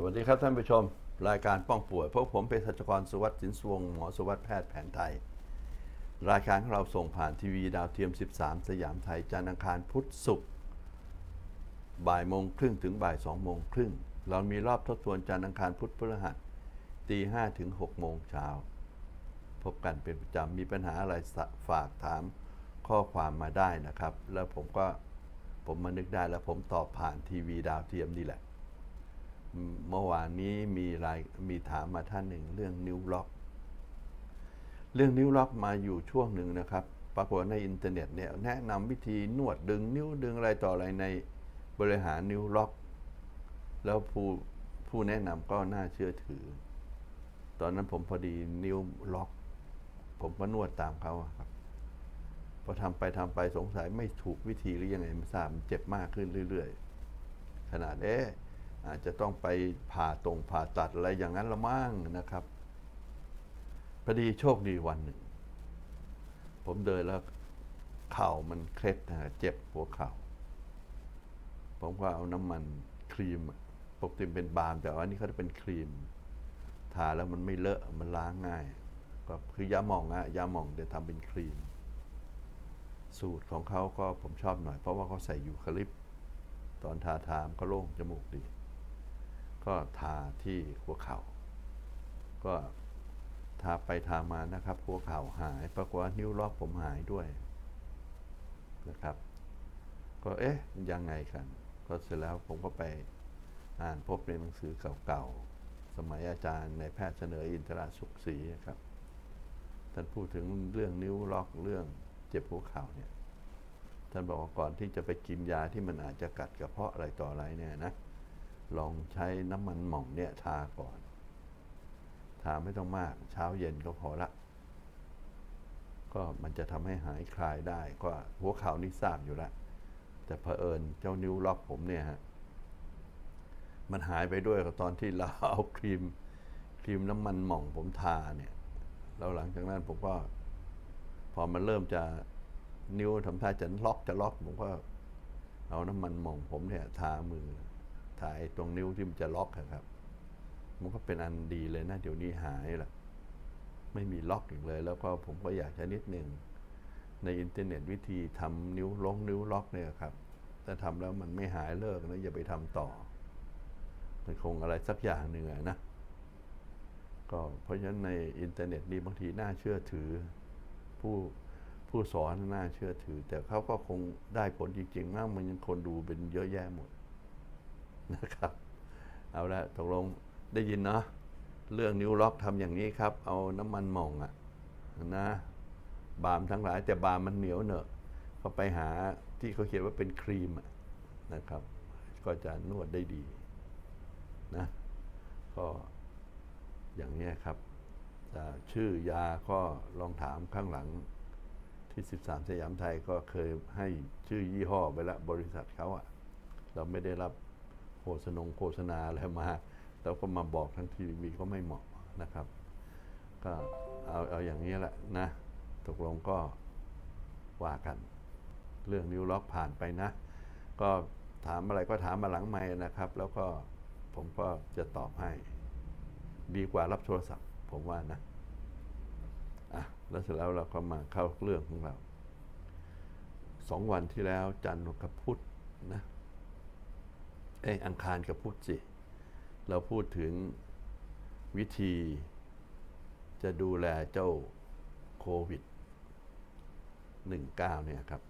สวัสดีครับท่านผู้ชม รายการป้องป่วยพวกผมเป็นศัชกรสุวัสดิ์สินสวงหมอสุวัสดิ์แพทย์แผนไทย รายการของเราส่งผ่านทีวีดาวเทียม 13 สยามไทยจันทร์อังคารพุธศุกร์บ่ายโมงครึ่งถึงบ่ายสองโมงครึ่งเรามีรอบทบทวนจันทร์อังคารพุธพฤหัสตีห้าถึงหกโมงเช้าพบกันเป็นประจำมีปัญหาอะไรฝากถามข้อความมาได้นะครับ แล้วผมก็ผมมานึกได้แล้วผมตอบผ่านทีวีดาวเทียมนี่แหละ เมื่อวานนี้มีรายมีถามมาท่านหนึ่งเรื่องนิ้วล็อก เรื่องนิ้วล็อกมาอยู่ช่วงหนึ่งนะครับ ปรากฏในอินเทอร์เน็ตเนี่ยแนะนำวิธีนวดดึงนิ้วดึงอะไรต่ออะไรในบริหารนิ้วล็อก แล้วผู้ผู้แนะนำก็น่าเชื่อถือ ตอนนั้นผมพอดีนิ้วล็อก ผมก็นวดตามเขาครับพอทำไปทำไปสงสัยไม่ถูกวิธีหรือยังไงไม่ทราบมันเจ็บมากขึ้นเรื่อย ๆ ขนาดเอ๊ะ อาจจะต้องไปผ่าตรงผ่าตัดอะไรอย่างนั้นละมั่งนะครับพอดีโชคดีวันหนึ่ง ผมเดินแล้วเข่ามันเคล็ดนะเจ็บหัวเข่า ผมก็เอาน้ำมันครีมปกติเป็นบาล์มแต่ว่าอันนี้เขาจะเป็นครีม ทาแล้วมันไม่เลอะมันล้างง่าย ก็คือยาหม่องอะยาหม่องแต่ทำเป็นครีม สูตรของเขาก็ผมชอบหน่อย เพราะว่าเขาใส่ยูคาลิปตอนทาทามก็โล่งจมูกดี ก็ทาที่หัวเขา่า ก็ทาไปทามานะครับ หัวเข่าหายปรากฏว่านิ้วล็อกผมหายด้วยนะครับ ก็เอ๊ะยังไงกัน ก็เสร็จแล้วผมก็ไปอ่านพบในหนังสือเก่าๆ สมัยอาจารย์ในแพทย์เสนออินทราสุขศรีนะครับ ท่านพูดถึงเรื่องนิ้วล็อกเรื่องเจ็บหัวเข่าเนี่ย ท่านบอกว่าก่อนที่จะไปกินยาที่มันอาจจะกัดกระเพาะอะไรต่ออะไรเนี่ยนะ ลองใช้น้ำมันหม่องเนี่ยทาก่อน ทาไม่ต้องมาก เช้าเย็นก็พอละ ก็มันจะทำให้หายคลายได้ก็หัวเข่านี่ทราบอยู่แล้ว แต่เผอิญเจ้านิ้วล็อกผมเนี่ยฮะ มันหายไปด้วยกับตอนที่เราเอาครีม ครีมน้ำมันหม่องผมทาเนี่ย แล้วหลังจากนั้นผมก็ พอมันเริ่มจะนิ้วทำท่าจะล็อกจะล็อกผมก็เอาน้ำมันหม่องผมเนี่ยทามือ ทาไอ้ตรงนิ้วที่มันจะล็อกอะครับ มันก็เป็นอันดีเลยนะ เดี๋ยวนี้หายละไม่มีล็อกอีกเลย แล้วก็ผมก็อยากจะนิดหนึ่งในอินเทอร์เน็ตวิธีทำนิ้วล้งนิ้วล็อกเนี่ยครับถ้าทำแล้วมันไม่หายเลิกนะอย่าไปทำต่อ มันคงอะไรสักอย่างหนึ่งนะก็เพราะฉะนั้นในอินเทอร์เน็ตนี่บางทีน่าเชื่อถือ ผู้ผู้สอนน่าเชื่อถือ แต่เขาก็คงได้ผลจริงๆมากมันยังคนดูเป็นเยอะแยะหมด นะครับ เอาละตกลงได้ยินเนาะเรื่องนิ้วล็อกทำอย่างนี้ครับ เอาน้ำมันหม่องอะนะบาล์มทั้งหลายแต่บาลมมันเหนียวเนอะก็ไปหาที่เขาเขียนว่าเป็นครีมะนะครับ ก็จะนวดได้ดีนะก็อย่างนี้ครับชื่อยาก็ลองถามข้างหลังที่ 13 สยามไทยก็เคยให้ชื่อยี่ห้อไปล้วบริษัทเขาอะเราไม่ได้รับ ษณงโฆษณาอะไรมาเราก็มาบอกทั้งทีวีก็ไม่เหมาะนะครับ ก็เอาเอาอย่างนี้แหละนะ ตกลงก็ว่ากัน เรื่องนิวล็อกผ่านไปนะ ก็ถามอะไรก็ถามมาหลังไม่นะครับ แล้วก็ผมก็จะตอบให้ ดีกว่ารับโทรศัพท์ ผมว่านะอะแล้วเสร็จแล้วเราก็มาเข้าเรื่องของเราสองวันที่แล้วจันทร์กับพุธนะ เอ้อังคารกับพุธสิ เราพูดถึงวิธีจะดูแลเจ้าโควิด 19 เนี่ยครับ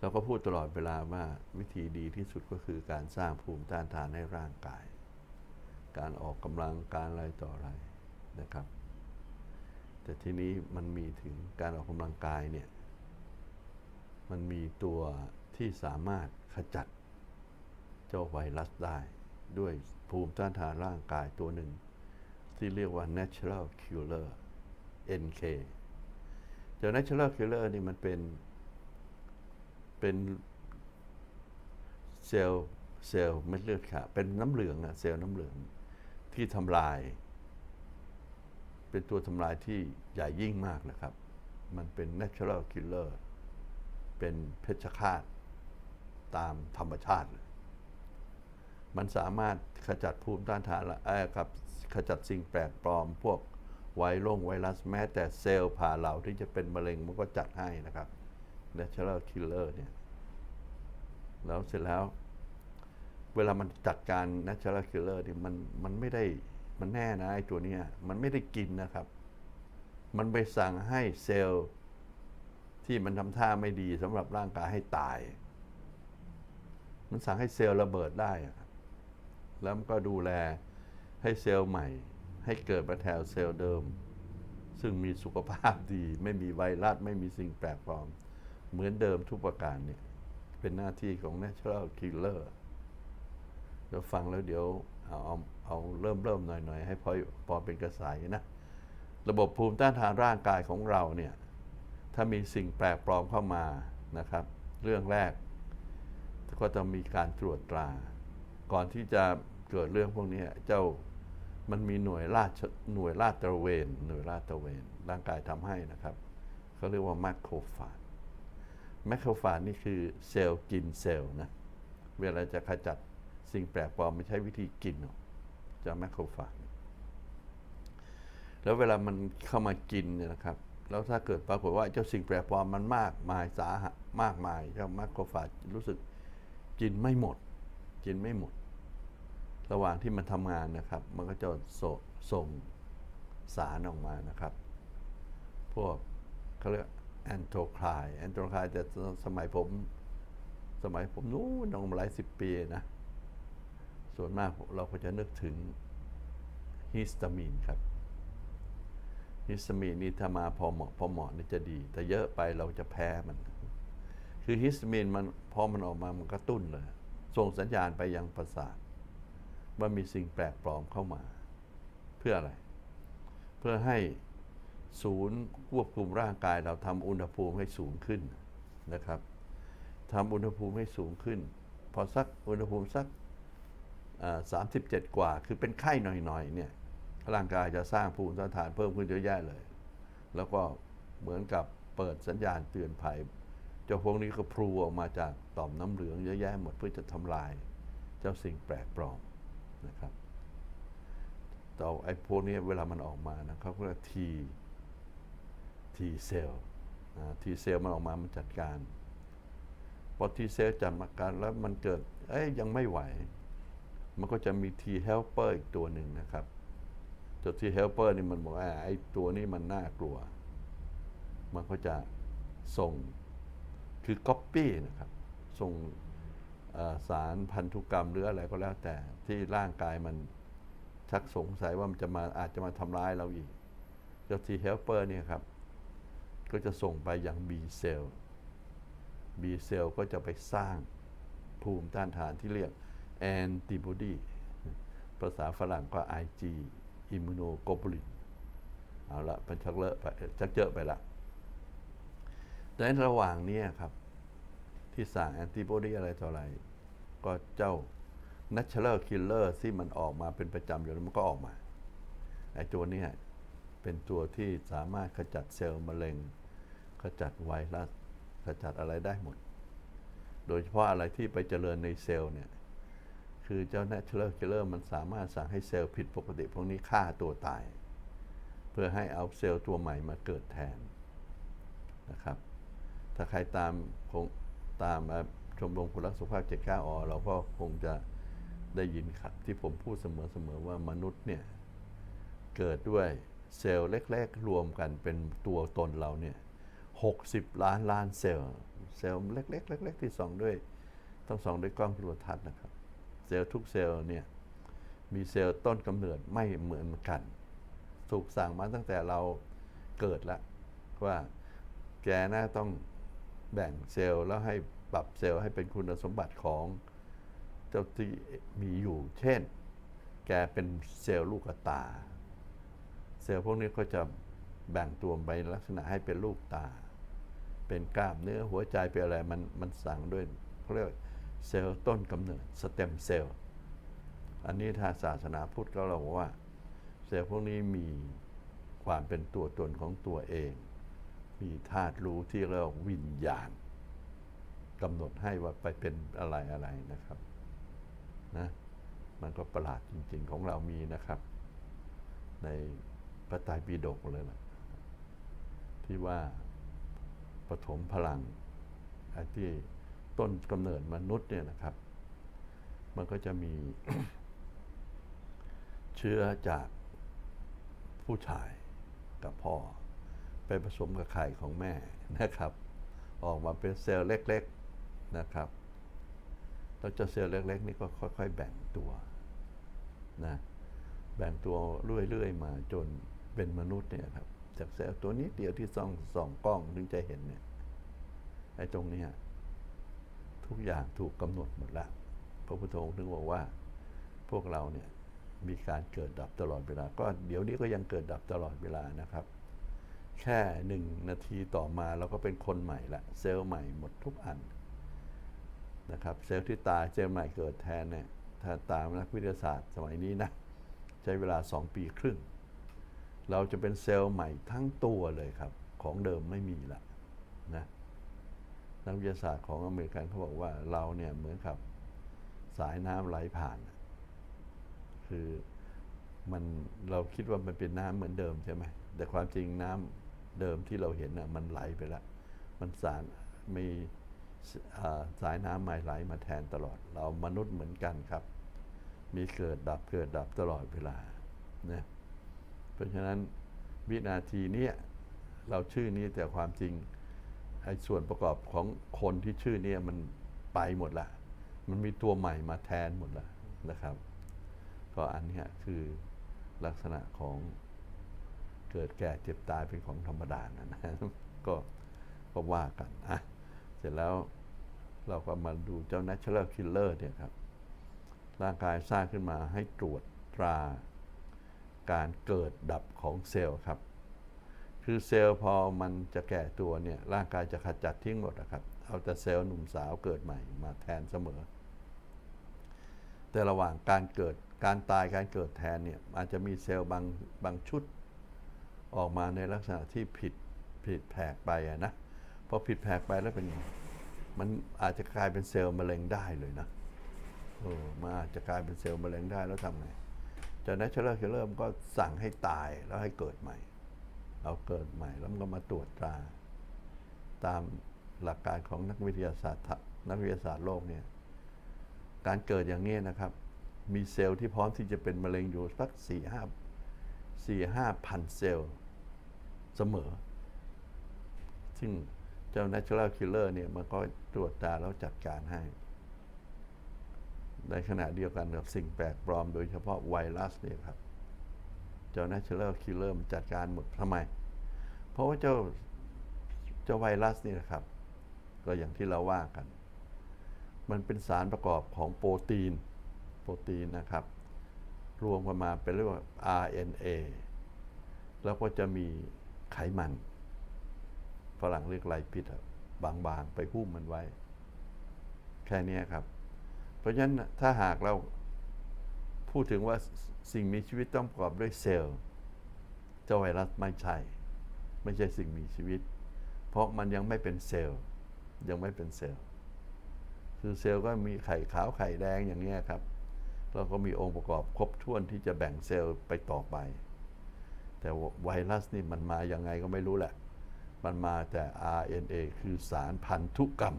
เราก็พูดตลอดเวลาว่าวิธีดีที่สุดก็คือการสร้างภูมิต้านทานให้ร่างกาย การออกกำลังการอะไรต่ออะไรนะครับ แต่ทีนี้มันมีถึงการออกกำลังกายเนี่ย มันมีตัวที่สามารถขจัด เจ้าไวรัสได้ ด้วยภูมิต้านทานร่างกายตัวหนึ่ง ที่เรียกว่า natural killer NK เจ้า natural killer นี่มันเป็น เป็นเซลล์เซลล์เม็ดเลือดขาวเป็นน้ำเหลืองอะเซลล์น้ำเหลืองที่ทำลาย เป็นตัวทำลายที่ใหญ่ยิ่งมากนะครับ มันเป็น natural killer เป็นเพชฌฆาตตามธรรมชาติ มันสามารถขจัดภูมิต้านทานและเอ่อกับขจัดสิ่งแปลกปลอม พวกไวรัสไวรัสแม้แต่เซลล์ผ่าเหลาที่จะเป็นมะเร็งมันก็จัดให้นะครับ natural killer เนี่ยแล้วเสร็จแล้ว เวลามันจัดการ natural killer เนี่ยมันมันไม่ได้มันแน่นะไอ้ตัวเนี้ยมันไม่ได้กินนะครับ มันไปสั่งให้เซลล์ที่มันทำท่าไม่ดีสำหรับร่างกายให้ตาย มันสั่งให้เซลล์ระเบิดได้อะครับ แล้วมันก็ดูแลให้เซลล์ใหม่ ให้เกิดมาแทนเซลล์เดิม ซึ่งมีสุขภาพดี ไม่มีไวรัสไม่มีสิ่งแปลกปลอม เหมือนเดิมทุกประการเนี่ยเป็นหน้าที่ของ natural killer เดี๋ยวฟังแล้วเดี๋ยวเอาเอาเอาเริ่มเริ่มหน่อยหน่อยให้พอพอเป็นกระสายนะ ระบบภูมิต้านทานร่างกายของเราเนี่ย ถ้ามีสิ่งแปลกปลอมเข้ามานะครับ เรื่องแรกก็จะมีการตรวจตรา ก่อนที่จะ เกิดเรื่องพวกนี้เจ้ามันมีหน่วยลาดหน่วยลาดตระเวน หน่วยลาดตระเวน ร่างกายทำให้นะครับเขาเรียกว่าแมคโครฟาจแมคโครฟาจนี่คือเซลล์กินเซลล์นะเวลาจะขจัดสิ่งแปลกปลอมไม่ใช้วิธีกินหรอกจะแมคโครฟาจแล้วเวลามันเข้ามากินเนี่ยนะครับ แล้วถ้าเกิดปรากฏว่าเจ้าสิ่งแปลกปลอมมันมากมายสาหะมากมายเจ้าแมคโครฟาจรู้สึกกินไม่หมด กินไม่หมด ระหว่างที่มันทำงานนะครับ มันก็จะสส่งสารออกมานะครับ พวกเขาเรียกแอนโทไคลแอนโทไคลแต่สมัยผม สมัยผมนู้นนองมาหลายสิบปีนะ ส่วนมากเราก็จะนึกถึงฮิสตามีนครับ ฮิสตามีนนี่ถ้ามาพอเหมาะพอเหมาะนี่จะดี แต่เยอะไปเราจะแพ้มัน คือฮิสตามีนมันพอมันออกมามันกระตุ้นเลย ส่งสัญญาณไปยังประสาท ว่ามีสิ่งแปลกปลอมเข้ามา เพื่ออะไร เพื่อให้ศูนย์ควบคุมร่างกายเราทำอุณหภูมิให้สูงขึ้นนะครับทำอุณหภูมิให้สูงขึ้น พอสักอุณหภูมิสักสามสิบเจ็ดกว่า คือเป็นไข้หน่อยๆเนี่ยร่างกายจะสร้างภูมิต้านทานเพิ่มขึ้นเยอะแยะเลย แล้วก็เหมือนกับเปิดสัญญาณเตือนภัยเจ้าพวกนี้ก็พลูออกมาจากต่อมน้ำเหลืองเยอะแยะหมดเพื่อจะทำลาย เจ้าสิ่งแปลกปลอม นะครับต่อไอ้พวกนี้เวลามันออกมานะเขาเรียกทีทีเซลทีเซลมันออกมามันจัดการ พอทีเซลจัดการแล้วมันเกิด เอ้ยยังไม่ไหว มันก็จะมีทีเฮลเปอร์อีกตัวหนึ่งนะครับตัวทีเฮลเปอร์นี่มันบอกว่าไอ้ตัวนี้มันน่ากลัว มันก็จะส่งคือก๊อปปี้นะครับ ส่ง สารพันธุกรรมหรืออะไรก็แล้วแต่ที่ร่างกายมันชักสงสัยว่ามันจะมาอาจจะมาทำร้ายเราอีกเจ้าทีเฮลเปอร์เนี่ยครับ ก็จะส่งไปยัง B เซลล์ B เซลล์ก็จะไปสร้างภูมิต้านทานที่เรียก antibody ภาษาฝรั่งก็ IG immunoglobulin เอาละมันชักเลอะไปชักเจอะไปละแต่ในระหว่างนี้ครับ ที่สร้างแอนติบอดีอะไรต่ออะไร ก็เจ้า natural killer ที่มันออกมาเป็นประจำอยู่แล้วมันก็ออกมาไอ้ตัวนี้เป็นตัวที่สามารถขจัดเซลล์มะเร็ง ขจัดไวรัสขจัดอะไรได้หมด โดยเฉพาะอะไรที่ไปเจริญในเซลล์เนี่ย คือเจ้า natural killer มันสามารถสั่งให้เซลล์ผิดปกติพวกนี้ฆ่าตัวตาย เพื่อให้เอาเซลล์ตัวใหม่มาเกิดแทนนะครับ ถ้าใครตามคงตาม ชมรมคุณรักสุขภาพเจ็ดก้าอเราก็คงจะได้ยินครับที่ผมพูดเสมอๆว่ามนุษย์เนี่ยเกิดด้วยเซลล์เล็กๆ รวมกันเป็นตัวตนเราเนี่ยหกสิบล้านล้านเซลล์ เซลล์เล็กๆเล็กๆที่ส่องด้วยต้องส่องด้วยกล้องจุลทรรศน์นะครับ เซลล์ทุกเซลล์เนี่ยมีเซลล์ต้นกำเนิดไม่เหมือนกัน ถูกสั่งมาตั้งแต่เราเกิดแล้วว่าแกน่าต้องแบ่งเซลล์แล้วให้ ปรับเซลล์ให้เป็นคุณสมบัติของเจ้าที่มีอยู่ เช่น แกเป็นเซลล์ลูกตา เซลล์พวกนี้ก็จะแบ่งตัวไปลักษณะให้เป็นลูกตา เป็นกล้ามเนื้อหัวใจเป็นอะไรมันมันสั่งด้วยเขาเรียกเซลล์ต้นกำเนิดสเต็มเซลล์ อันนี้ทางศาสนาพุทธก็เราบอกว่า เซลล์พวกนี้มีความเป็นตัวตนของตัวเอง มีธาตุรู้ที่เรียกวิญญาณ กำหนดให้ว่าไปเป็นอะไรอะไรนะครับนะมันก็ประหลาดจริง ๆ ของเรามีนะครับ ในพระไตรปิฎกเลยล่ะที่ว่าปฐมพลังไอ้ที่ต้นกำเนิดมนุษย์เนี่ยนะครับ มันก็จะมีเชื้อจากผู้ชายกับพ่อ ไปผสมกับไข่ของแม่นะครับ ออกมาเป็นเซลล์เล็ก ๆ นะครับแล้วเจ้าเซลล์เล็กๆนี่ก็ค่อย ๆ แบ่งตัวนะแบ่งตัวเรื่อยๆมาจนเป็นมนุษย์เนี่ยครับจากเซลล์ตัวนี้เดียวที่ส่องส่องกล้องถึงจะเห็นเนี่ยไอ้ตรงเนี้ยทุกอย่างถูกกำหนดหมดล้วพระพุทธองค์ถึงบอกว่า พวกเราเนี่ยมีการเกิดดับตลอดเวลา ก็เดี๋ยวนี้ก็ยังเกิดดับตลอดเวลานะครับ แค่หนึ่งนาทีต่อมาเราก็เป็นคนใหม่ละเซลล์ใหม่หมดทุกอัน นะครับเซลล์ที่ตายเซลล์ใหม่เกิดแทนเนี่ยถ้าตามนักวิทยาศาสตร์สมัยนี้นะใช้เวลา 2 ปีครึ่ง เราจะเป็นเซลล์ใหม่ทั้งตัวเลยครับ ของเดิมไม่มีละนะนักวิทยาศาสตร์ของอเมริกันเขาบอกว่าเราเนี่ยเหมือนกับสายน้ำไหลผ่าน คือมันเราคิดว่ามันเป็นน้ำเหมือนเดิมใช่ไหมแต่ความจริงน้ำเดิมที่เราเห็นน่ะมันไหลไปล้วมันสารมี สายน้ำใหม่ไหลมาแทนตลอด เรามนุษย์เหมือนกันครับ มีเกิดดับเกิดดับตลอดเวลานะเพราะฉะนั้นวินาทีนี้เราชื่อนี้แต่ความจริงไอ้ส่วนประกอบของคนที่ชื่อนี้มันไปหมดละ มันมีตัวใหม่มาแทนหมดละนะครับ ก็อันนี้คือลักษณะของเกิดแก่เจ็บตายเป็นของธรรมดานะนะก็ก็ว่ากันอะ เสร็จแล้วเราก็มาดูเจ้า natural killer เนี่ยครับ ร่างกายสร้างขึ้นมาให้ตรวจตราการเกิดดับของเซลล์ครับ คือเซลล์พอมันจะแก่ตัวเนี่ย ร่างกายจะขจัดทิ้งหมดนะครับ เอาแต่เซลล์หนุ่มสาวเกิดใหม่มาแทนเสมอ แต่ระหว่างการเกิดการตายการเกิดแทนเนี่ยอาจจะมีเซลล์บางบางชุดออกมาในลักษณะที่ผิดผิดแผกไปะนะ พอผิดแผกไปแล้วเป็นมันอาจจะกลายเป็นเซลล์มะเร็งได้เลยนะเออมาจะกลายเป็นเซลล์มะเร็งได้แล้วทำไงจากนั้นเชื้อเริ่มก็สั่งให้ตายแล้วให้เกิดใหม่ เอาเกิดใหม่ แล้วมันก็มาตรวจตรา ตามหลักการของนักวิทยาศาสตร์นักวิทยาศาสตร์โลกเนี่ย การเกิดอย่างนี้นะครับ มีเซลล์ที่พร้อมที่จะเป็นมะเร็งอยู่สักสี่ห้าสี่ห้าพันเซลล์เสมอ ซึ่ง เจ้า natural killer เนี่ยมันก็ตรวจตาแล้วจัดการให้ ในขณะเดียวกันกับสิ่งแปลกปลอมโดยเฉพาะไวรัสเนี่ยครับ เจ้า natural killer มันจัดการหมดทำไม เพราะว่าเจ้าเจ้าไวรัสนี่นะครับ ก็อย่างที่เราว่ากัน มันเป็นสารประกอบของโปรตีน โปรตีนนะครับ รวมกันมาเป็นเรียกว่า RNA แล้วก็จะมีไขมัน ฝรั่งเรียกไลปิดอะบางๆ ไปหุ้มมันไว้ แค่นี้ครับ เพราะฉะนั้นถ้าหากเราพูดถึงว่าสิ่งมีชีวิตต้องประกอบด้วยเซลล์เจ้าไวรัสไม่ใช่ ไม่ใช่สิ่งมีชีวิต เพราะมันยังไม่เป็นเซลล์ ยังไม่เป็นเซลล์ คือเซลล์ก็มีไข่ขาวไข่แดงอย่างนี้ครับเราก็มีองค์ประกอบครบถ้วนที่จะแบ่งเซลล์ไปต่อไป แต่ไวรัสนี่มันมาอย่างไงก็ไม่รู้แหละ มันมาแต่ RNA คือสารพันธุกรรม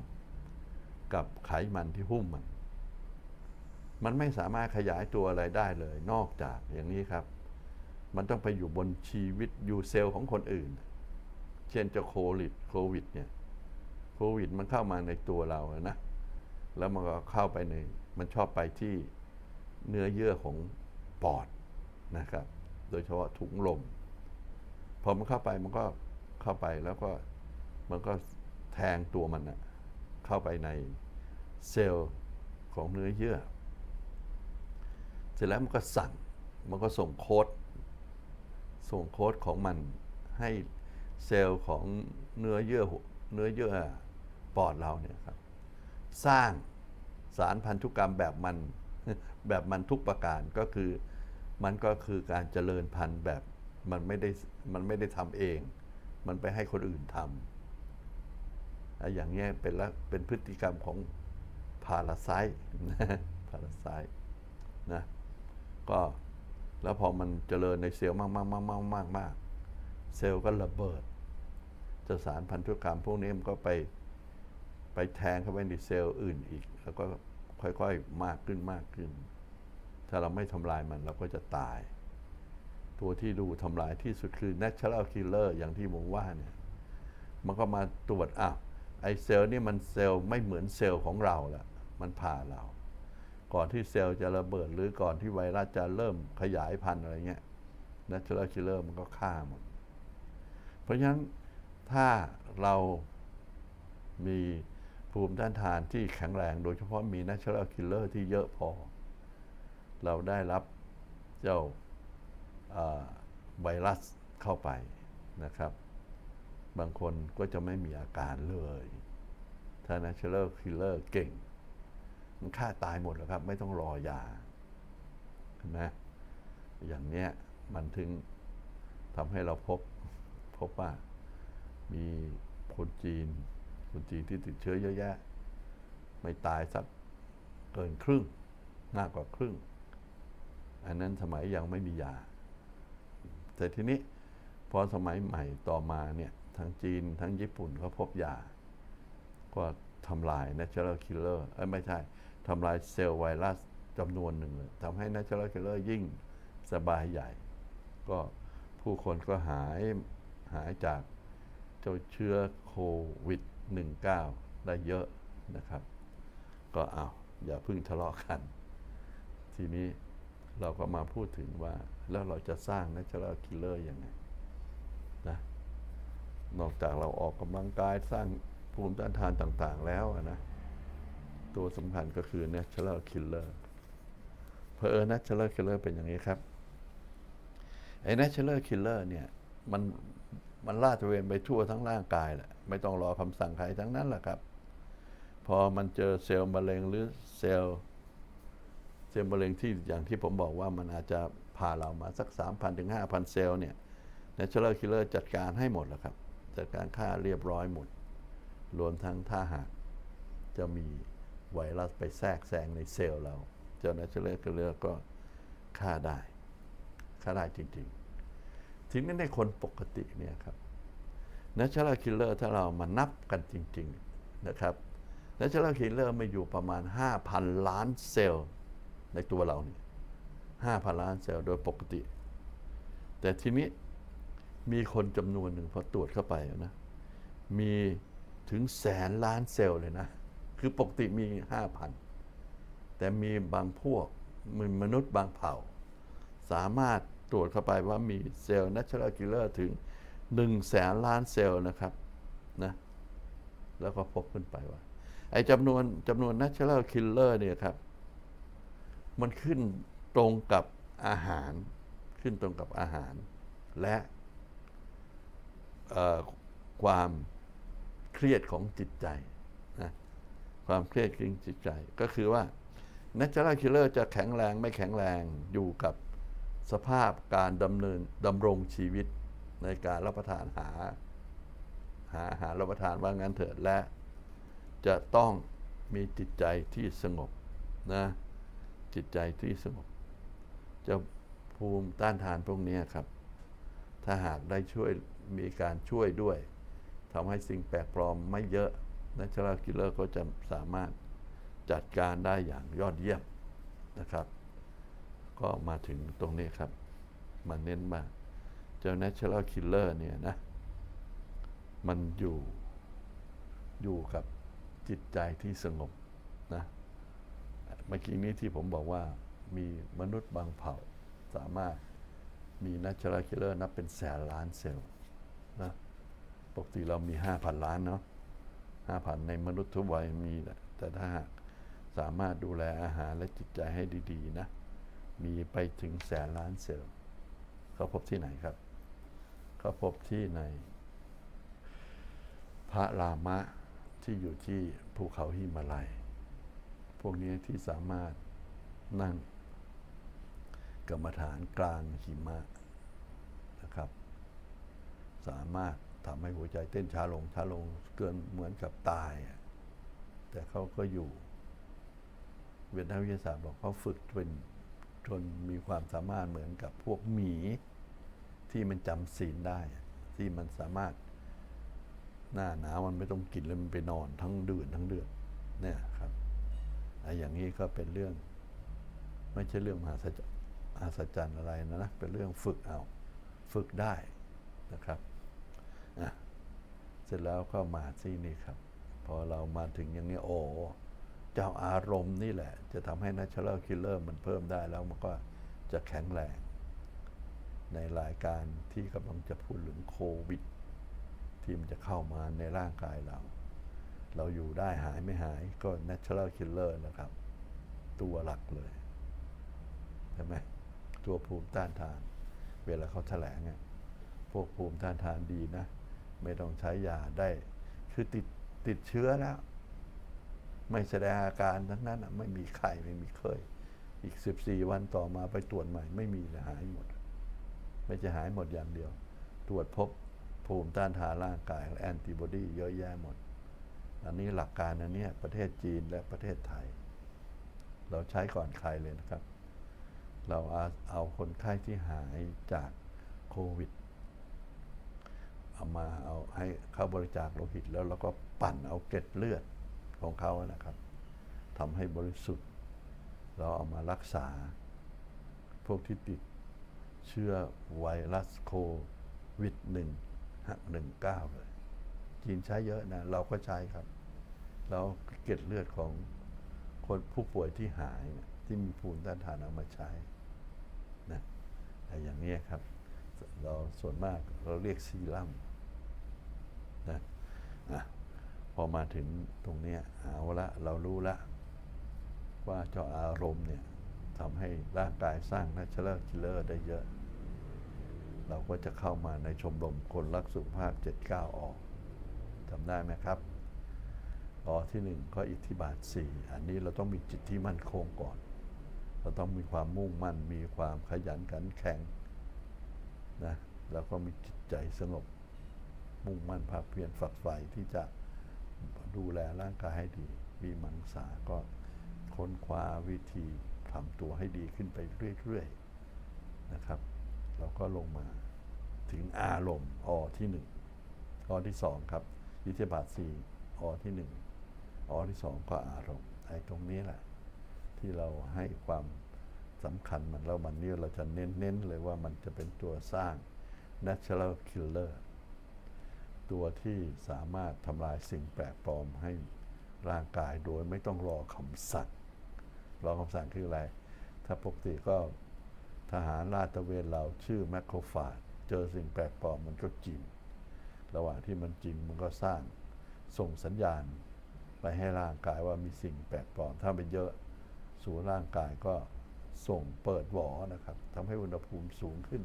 กับไขมันที่หุ้มมัน มันไม่สามารถขยายตัวอะไรได้เลย นอกจากอย่างนี้ครับ มันต้องไปอยู่บนชีวิตอยู่เซลล์ของคนอื่น เช่นจ้าโควิดโควิดเนี่ยโควิดมันเข้ามาในตัวเราอะนะ แล้วมันก็เข้าไปใน มันชอบไปที่เนื้อเยื่อของปอดนะครับ โดยเฉพาะถุงลม พอมันเข้าไปมันก็ เข้าไปแล้วก็มันก็แทงตัวมันอะเข้าไปในเซลล์ของเนื้อเยื่อ เสร็จแล้วมันก็สั่ง มันก็ส่งโค้ด ส่งโค้ดของมันให้เซลล์ของเนื้อเยื่อเนื้อเยื่อปอดเราเนี่ยครับ สร้างสารพันธุกรรมแบบมันแบบมันทุกประการก็คือมันก็คือการเจริญพันธุ์แบบมันไม่ได้มันไม่ได้ทำเอง มันไปให้คนอื่นทำอะอย่างเงี้ยเป็นละเป็นพฤติกรรมของพาราไซต์พาราไซต์นะก็แล้วพอมันเจริญในเซลล์มากมากมากมากมากมากเซลล์ก็ระเบิดเจะสารพันธุกรรมพวกนี้มันก็ไปไปแทงเข้าไปในเซลล์อื่นอีก แล้วก็ค่อยๆมากขึ้นมากขึ้น ถ้าเราไม่ทำลายมันเราก็จะตาย ตัวที่ดูทำลายที่สุดคือ natural killer อย่างที่ผมว่าเนี่ยมันก็มาตรวจอะไอเซลล์นี่มันเซลล์ไม่เหมือนเซลล์ของเราละมันผ่าเรา ก่อนที่เซลล์จะระเบิดหรือก่อนที่ไวรัสจะเริ่มขยายพันธุ์อะไรเงี้ย natural killer มันก็ฆ่าหมด เพราะฉะนั้นถ้าเรามีภูมิต้านทานที่แข็งแรง โดยเฉพาะมี natural killer ที่เยอะพอ เราได้รับเจ้า ไวรัสเข้าไปนะครับ บางคนก็จะไม่มีอาการเลยถ้า natural killer เก่ง มันฆ่าตายหมดแล้วครับ ไม่ต้องรอยาเห็นไหมอย่างเนี้ยมันถึงทำให้เราพบพบว่ามีคนจีน คนจีนที่ติดเชื้อเยอะแยะ ไม่ตายสักเกินครึ่ง มากกว่าครึ่ง อันนั้นสมัยยังไม่มียา แต่ทีนี้พอสมัยใหม่ต่อมาเนี่ยทั้งจีนทั้งญี่ปุ่นเขาพบยา ก็ทำลาย natural killer เอ้ยไม่ใช่ทำลายเซลล์ไวรัสจำนวนหนึ่งเลยทำให้ natural killer ยิ่งสบายใหญ่ ก็ผู้คนก็หายหายจากเจ้าเชื้อโควิด -19 ได้เยอะนะครับ ก็เอาอย่าพึ่งทะเลาะกัน ทีนี้ เราก็มาพูดถึงว่า แล้วเราจะสร้าง natural killer ยังไงนะนอกจากเราออกกำลังกายสร้างภูมิต้านทานต่าง ๆ แล้วนะ ตัวสำคัญก็คือ natural killer เพอเออ natural killer เป็นอย่างนี้ครับ ไอ้ natural killer เนี่ย มันมันลาดตระเวนไปทั่วทั้งร่างกายแหละ ไม่ต้องรอคำสั่งใครทั้งนั้นแหละครับ พอมันเจอเซลล์มะเร็งหรือเซลล์ เซลล์มะเร็งที่อย่างที่ผมบอกว่ามันอาจจะพาเรามาสัก 3,000ถึง5,000 เซลล์เนี่ย natural killer จัดการให้หมดแล้วครับ จัดการฆ่าเรียบร้อยหมด รวมทั้งถ้าหากจะมีไวรัสไปแทรกแซงในเซลล์เรา เจ้า natural killer ก็ฆ่าได้ ฆ่าได้จริงๆทีนี้ในคนปกติเนี่ยครับ natural killer ถ้าเรามานับกันจริง ๆ นะครับ natural killer มาอยู่ประมาณ 5,000 ล้านเซลล์ ในตัวเราเนี่ย5,000ล้านเซลล์โดยปกติ แต่ทีนี้มีคนจำนวนหนึ่งพอตรวจเข้าไปนะ มีถึงแสนล้านเซลล์เลยนะ คือปกติมี5,000แต่มีบางพวกมีมนุษย์บางเผ่า สามารถตรวจเข้าไปว่ามีเซลล์ natural killer ถึง1แสนล้านเซลล์นะครับนะแล้วก็พบขึ้นไปว่า ไอ้จำนวนจำนวน natural killer เนี่ยครับ มันขึ้นตรงกับอาหาร ขึ้นตรงกับอาหาร และความเครียดของจิตใจนะความเครียดของจิตใจ ก็คือว่า natural killer จะแข็งแรงไม่แข็งแรงอยู่กับสภาพการดำเนินดำรงชีวิตในการรับประทานหา หาอาหารรับประทานว่างั้นเถิดและ จะต้องมีจิตใจที่สงบนะ จิตใจที่สงบจะภูมิต้านทานพวกนี้ครับ ถ้าหากได้ช่วยมีการช่วยด้วยทำให้สิ่งแปลกปลอมไม่เยอะ Natural Killer ก็จะสามารถจัดการได้อย่างยอดเยี่ยมนะครับ ก็มาถึงตรงนี้ครับมาเน้นมาเจ้า Natural Killer เนี่ยนะ มันอยู่อยู่กับจิตใจที่สงบ มื่อกี้นี้ที่ผมบอกว่ามีมนุษย์บางเผ่าสามารถมี natural killer นับเป็นแสนล้านเซลล์นะปกติเรามี 5,000 ล้านเนาะ5,000 ในมนุษย์ทุกวัยมีแหละแต่ถ้าหากสามารถดูแลอาหารและจิตใจให้ดี ๆ นะ มีไปถึงแสนล้านเซลล์ เขาพบที่ไหนครับ เขาพบที่ใน พระรามะที่อยู่ที่ภูเขาหิมาลัย พวกนี้ที่สามารถนั่งกรรมฐานกลางหิมะนะครับ สามารถทำให้หัวใจเต้นช้าลงช้าลงเกินเหมือนกับตาย แต่เขาก็อยู่ เวียดนามวิทยาศาสตร์บอกเขาฝึกเป็นจนมีความสามารถเหมือนกับพวกหมีที่มันจำศีลได้ ที่มันสามารถหน้าหนาวมันไม่ต้องกินแล้วมันไปนอนทั้งเดือนทั้งเดือนเนี่ยครับ อ้อย่างนี้ก็เป็นเรื่อง ไม่ใช่เรื่องมหัศจรรย์มหัศจรรย์อะไรนะนะ เป็นเรื่องฝึกเอา ฝึกได้นะครับอะเสร็จแล้วก็มาที่นี่ครับ พอเรามาถึงอย่างนี้โอ้เจ้าอารมณ์นี่แหละ จะทำให้ natural killer มันเพิ่มได้แล้วมันก็จะแข็งแรง ในรายการที่กำลังจะพูดถึงโควิด ที่มันจะเข้ามาในร่างกายเรา เราอยู่ได้หายไม่หายก็ natural killer นะครับ ตัวหลักเลยใช่ไหมตัวภูมิต้านทาน เวลาเขาแถลงอะพวกภูมิต้านทานดีนะ ไม่ต้องใช้ยาได้ คือติดติดเชื้อแล้ว ไม่แสดงอาการทั้งนั้นไม่มีไข้ไม่มีเคย อีก 14 วันต่อมาไปตรวจใหม่ ไม่มีเลยหายหมด ไม่จะหายหมดอย่างเดียว ตรวจพบภูมิต้านทานร่างกายแอนติบอดีเยอะแยะหมด อันนี้หลักการอันเนี้ยประเทศจีนและประเทศไทย เราใช้ก่อนใครเลยนะครับ เราเอาเอาคนไข้ที่หายจากโควิดเอามาเอาให้เข้าบริจาคโลหิตแล้วเราก็ปั่นเอาเกล็ดเลือดของเขานะครับทำให้บริสุทธิ์ เราเอามารักษา พวกที่ติดเชื้อไวรัสโควิดหนึ่งหกหนึ่งเก้าเลย จีนใช้เยอะนะเราก็ใช้ครับแล้วเก็ดเลือดของคนผู้ป่วยที่หายเนี่ยที่มีภูมิต้านทานเอามาใช้นะแต่อย่างนี้ครับ เราส่วนมากเราเรียกซีรั่มนะอะพอมาถึงตรงนี้เอาละเรารู้ละ ว่าเจ้าอารมณ์เนี่ยทำให้ร่างกายสร้าง natural killer ได้เยอะ เราก็จะเข้ามาในชมรมคนรักสุขภาพ 79 ออก จำได้ไหมครับออที่หนึ่งก็อิทธิบาท4อันนี้เราต้องมีจิตที่มั่นคงก่อน เราต้องมีความมุ่งมั่น มีความขยันขันแข็งนะแล้วก็มีจิตใจสงบ มุ่งมั่นภาคเพียรฝักใฝ่ที่จะดูแลร่างกายให้ดี มีมังสาก็ค้นคว้าวิธีทำตัวให้ดีขึ้นไปเรื่อยๆนะครับ เราก็ลงมาถึงอารมณ์อที่หนึ่งข้อที่สองครับ วิทยาบาทสี่อที่หนึ่งอที่สองก็อารมณ์ไอ้ตรงนี้แหละ ที่เราให้ความสำคัญมันแล้วมันนี่เราจะเน้นๆเลยว่ามันจะเป็นตัวสร้าง natural killer ตัวที่สามารถทำลายสิ่งแปลกปลอมให้ร่างกายโดยไม่ต้องรอคำสั่ง รอคำสั่งคืออะไร ถ้าปกติก็ทหารลาดตระเวนเราชื่อแมคโครฟาจเจอสิ่งแปลกปลอมมันก็จิม ระหว่างที่มันจิมมันก็สร้างส่งสัญญาณไปให้ร่างกายว่ามีสิ่งแปลกปลอมถ้าเป็นเยอะสู่ร่างกายก็ส่งเปิดหวอนะครับทำให้อุณหภูมิสูงขึ้น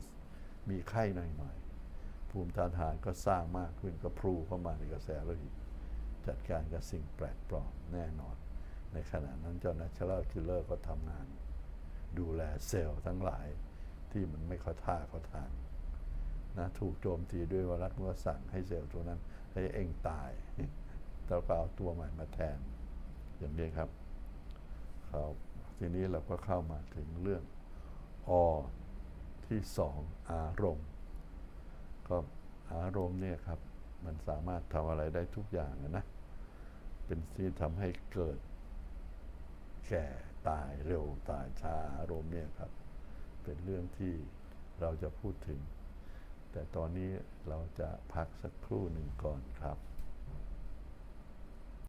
มีไข้หน่อยๆภูมิต้านทานก็สร้างมากขึ้นก็พลูเข้ามาในกระแสโลหิตจัดการกับสิ่งแปลกปลอมแน่นอน ในขณะนั้นเจ้า natural killer ก็ทำงาน ดูแลเซลล์ทั้งหลายที่มันไม่เข้าท่าเข้าทาง นะถูกโจมตีด้วยไวรัสมันก็สั่งให้เซลล์ตัวนั้นให้เองตายแล้วก็เอาตัวใหม่มาแทน อย่างนี้ครับเขาทีนี้เราก็เข้ามาถึงเรื่องอที่สองอารมณ์ก็อารมณ์เนี่ยครับ มันสามารถทำอะไรได้ทุกอย่างนะ เป็นที่ทำให้เกิด แก่ตายเร็วตายช้าอารมณ์เนี่ยครับ เป็นเรื่องที่เราจะพูดถึง แต่ตอนนี้เราจะพักสักครู่หนึ่งก่อนครับ